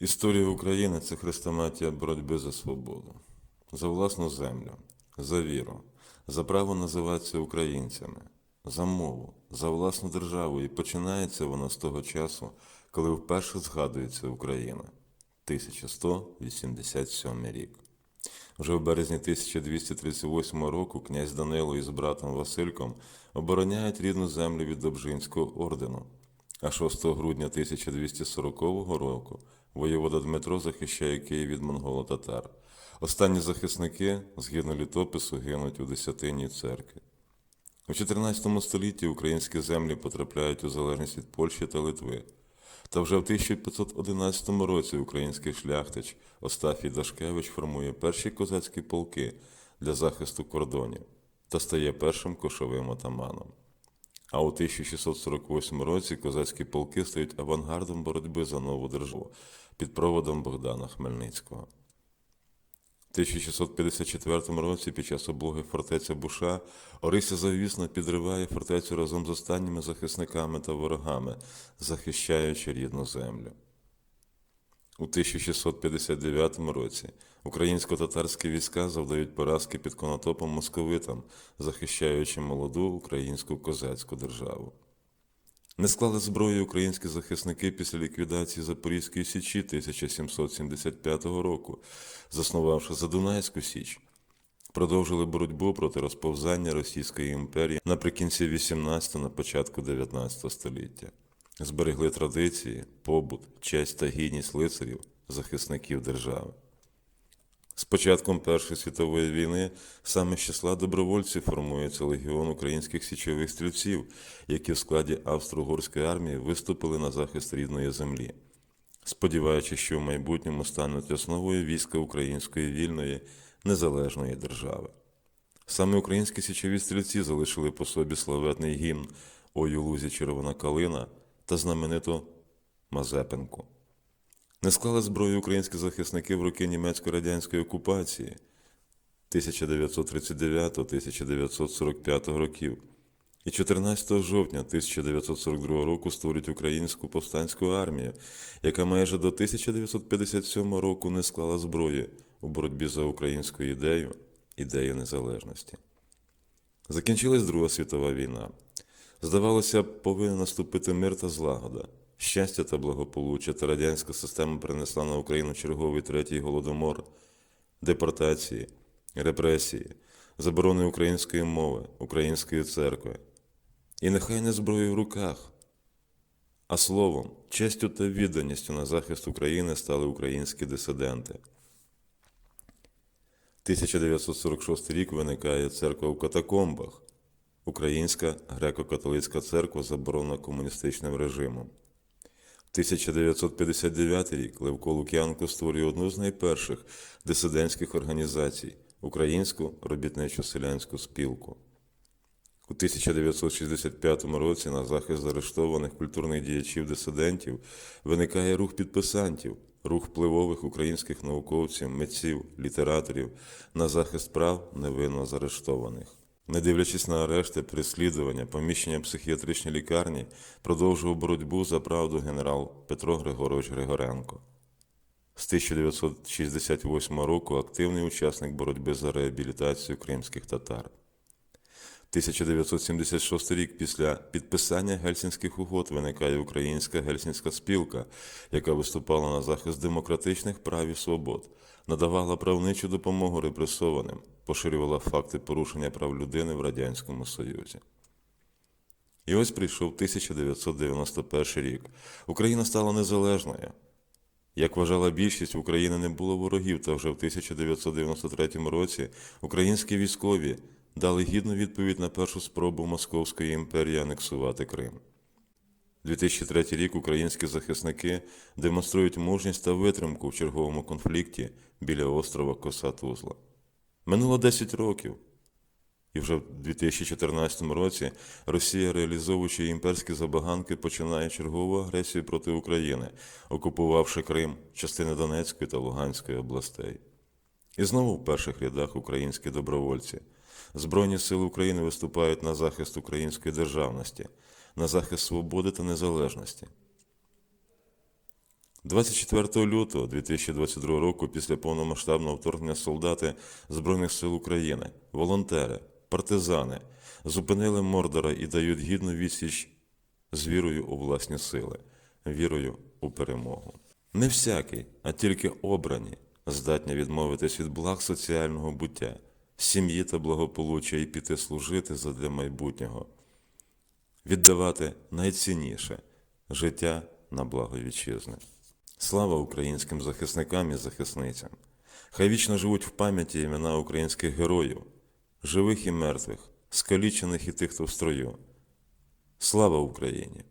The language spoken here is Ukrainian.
Історія України це хрестоматія боротьби за свободу, за власну землю, за віру, за право називатися українцями, за мову, за власну державу. І починається вона з того часу, коли вперше згадується Україна 1187 рік. Вже в березні 1238 року князь Данило із братом Васильком обороняють рідну землю від Добжинського ордену. А 6 грудня 1240 року воєвода Дмитро захищає Київ від монголо-татар. Останні захисники, згідно літопису, гинуть у десятині церкві. У 14 столітті українські землі потрапляють у залежність від Польщі та Литви. Та вже в 1511 році український шляхтич Остафій Дашкевич формує перші козацькі полки для захисту кордонів та стає першим кошовим отаманом. А у 1648 році козацькі полки стають авангардом боротьби за нову державу під проводом Богдана Хмельницького. В 1654 році під час облоги фортеця Буша Орися завісно підриває фортецю разом з останніми захисниками та ворогами, захищаючи рідну землю. У 1659 році українсько-татарські війська завдають поразки під конотопом московитам, захищаючи молоду українську козацьку державу. Не склали зброю українські захисники після ліквідації Запорізької Січі 1775 року, заснувавши Задунайську Січ. Продовжили боротьбу проти розповзання Російської імперії наприкінці 18 на початку 19 століття. Зберегли традиції, побут, честь та гідність лицарів, захисників держави. Початком Першої світової війни саме з числа добровольців формується легіон українських січових стрільців, які в складі Австро-Угорської армії виступили на захист рідної землі, сподіваючись, що в майбутньому стануть основою війська української вільної незалежної держави. Саме українські січові стрільці залишили по собі славетний гімн «Ой у лузі червона калина та знамениту Мазепинку. Не склали зброю українські захисники в роки німецько-радянської окупації 1939-1945 років. І 14 жовтня 1942 року створюють Українську повстанську армію, яка майже до 1957 року не склала зброї у боротьбі за українську ідею, ідею незалежності. Закінчилась Друга світова війна. Здавалося, повинен наступити мир та злагода. Щастя та благополуччя та радянська система принесла на Україну черговий третій голодомор, депортації, репресії, заборони української мови, української церкви. І нехай не зброєю в руках, а словом, честю та відданістю на захист України стали українські дисиденти. 1946 рік виникає церква в катакомбах, Українська греко-католицька церква заборонена комуністичним режимом. 1959 рік Левко Лук'янко створює одну з найперших дисидентських організацій Українську робітничу селянську спілку. У 1965 році на захист заарештованих культурних діячів дисидентів виникає рух підписантів, рух впливових українських науковців, митців, літераторів на захист прав невинно заарештованих. Не дивлячись на арешти, переслідування, поміщення в психіатричній лікарні, продовжував боротьбу за правду генерал Петро Григорович Григоренко. З 1968 року активний учасник боротьби за реабілітацію кримських татар. 1976 рік після підписання Гельсінських угод виникає Українська Гельсінська спілка, яка виступала на захист демократичних прав і свобод, надавала правничу допомогу репресованим, поширювала факти порушення прав людини в Радянському Союзі. І ось прийшов 1991 рік. Україна стала незалежною. Як вважала більшість, в України не було ворогів, та вже в 1993 році українські військові дали гідну відповідь на першу спробу Московської імперії анексувати Крим. 2003 рік українські захисники демонструють мужність та витримку в черговому конфлікті біля острова Коса Тузла. Минуло 10 років, і вже в 2014 році Росія, реалізовуючи імперські забаганки, починає чергову агресію проти України, окупувавши Крим, частини Донецької та Луганської областей. І знову в перших рядах українські добровольці. Збройні сили України виступають на захист української державності, на захист свободи та незалежності. 24 лютого 2022 року, після повномасштабного вторгнення солдати Збройних сил України, волонтери, партизани зупинили Мордора і дають гідну відсіч з вірою у власні сили, вірою у перемогу. Не всякий, а тільки обрані здатні відмовитись від благ соціального буття, сім'ї та благополуччя і піти служити задля майбутнього, віддавати найцінніше життя на благо вітчизни. Слава українським захисникам і захисницям! Хай вічно живуть в пам'яті імена українських героїв, живих і мертвих, скалічених і тих, хто в строю. Слава Україні!